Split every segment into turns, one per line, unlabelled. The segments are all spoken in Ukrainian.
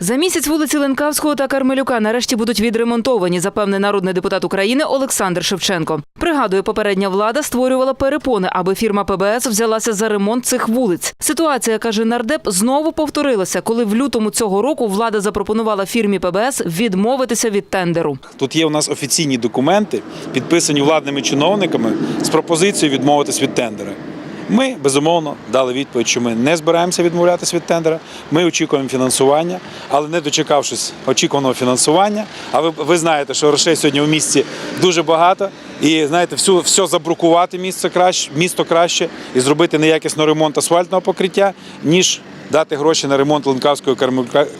За місяць вулиці Ленкавського та Кармелюка нарешті будуть відремонтовані, запевнив народний депутат України Олександр Шевченко. Пригадує, попередня влада створювала перепони, аби фірма ПБС взялася за ремонт цих вулиць. Ситуація, каже нардеп, знову повторилася, коли в лютому цього року влада запропонувала фірмі ПБС відмовитися від тендеру.
Тут є у нас офіційні документи, підписані владними чиновниками з пропозицією відмовитись від тендера. Ми безумовно дали відповідь, що ми не збираємося відмовлятися від тендера. Ми очікуємо фінансування, але не дочекавшись очікуваного фінансування. А ви, ви знаєте, що грошей сьогодні в місті дуже багато. І знаєте, всю, все забрукувати місце краще, місто краще і зробити неякісний ремонт асфальтного покриття, ніж дати гроші на ремонт Ленкавського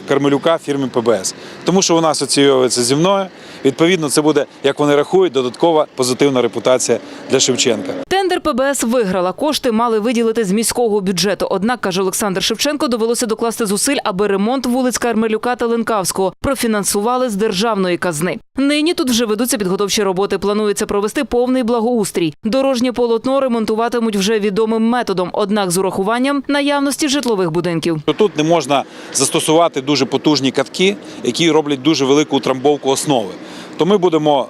Кармелюка, фірмі ПБС. Тому що вона асоціюється зі мною. Відповідно, це буде, як вони рахують, додаткова позитивна репутація для Шевченка.
Тендер ПБС виграла. Кошти мали виділити з міського бюджету. Однак, каже Олександр Шевченко, довелося докласти зусиль, аби ремонт вулиць Кармелюка та Ленкавського профінансували з державної казни. Нині тут вже ведуться підготовчі роботи. Планується провести повний благоустрій. Дорожнє полотно ремонтуватимуть вже відомим методом, однак з урахуванням наявності житлових будинків.
То Тут не можна застосувати дуже потужні катки, які роблять дуже велику утрамбовку основи. То ми будемо,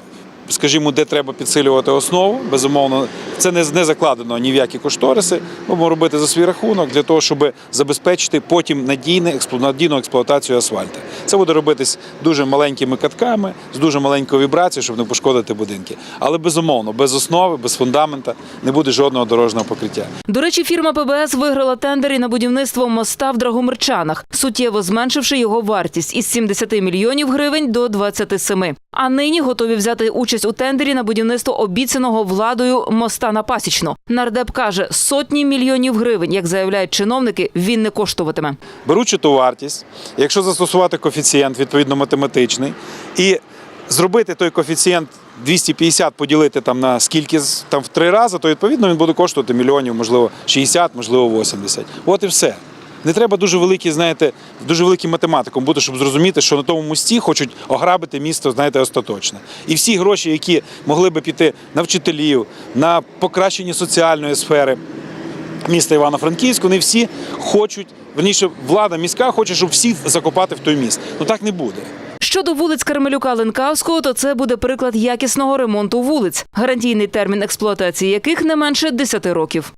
скажімо, де треба підсилювати основу. Безумовно, це не, не закладено ні в які кошториси. Будемо робити за свій рахунок для того, щоб забезпечити потім надійну експлуатацію асфальту. Це буде робитись дуже маленькими катками, з дуже маленькою вібрацією, щоб не пошкодити будинки. Але безумовно, без основи, без фундамента не буде жодного дорожнього покриття.
До речі, фірма ПБС виграла тендер і на будівництво моста в Драгомирчанах, суттєво зменшивши його вартість із 70 мільйонів гривень до 27. А нині готові взяти участь у тендері на будівництво обіцяного владою моста на Пасічну. Нардеп каже, сотні мільйонів гривень, як заявляють чиновники, він не коштуватиме.
беручи ту вартість, якщо застосувати коефіцієнт, відповідно математичний, і зробити той коефіцієнт 250 поділити там на скільки там в три рази, то відповідно він буде коштувати мільйонів, можливо, 60, можливо, 80. От і все. Не треба дуже великі, знаєте, дуже великим математиком бути, щоб зрозуміти, що на тому мості хочуть ограбити місто, знаєте, остаточно. І всі гроші, які могли би піти на вчителів, на покращення соціальної сфери, міста Івано-Франківську, не всі хочуть, верніше, влада міська хоче, щоб всі закопати в той міст. Ну так не буде.
Щодо вулиць Кармелюка Ленкавського, то це буде приклад якісного ремонту вулиць, гарантійний термін експлуатації яких не менше 10 років.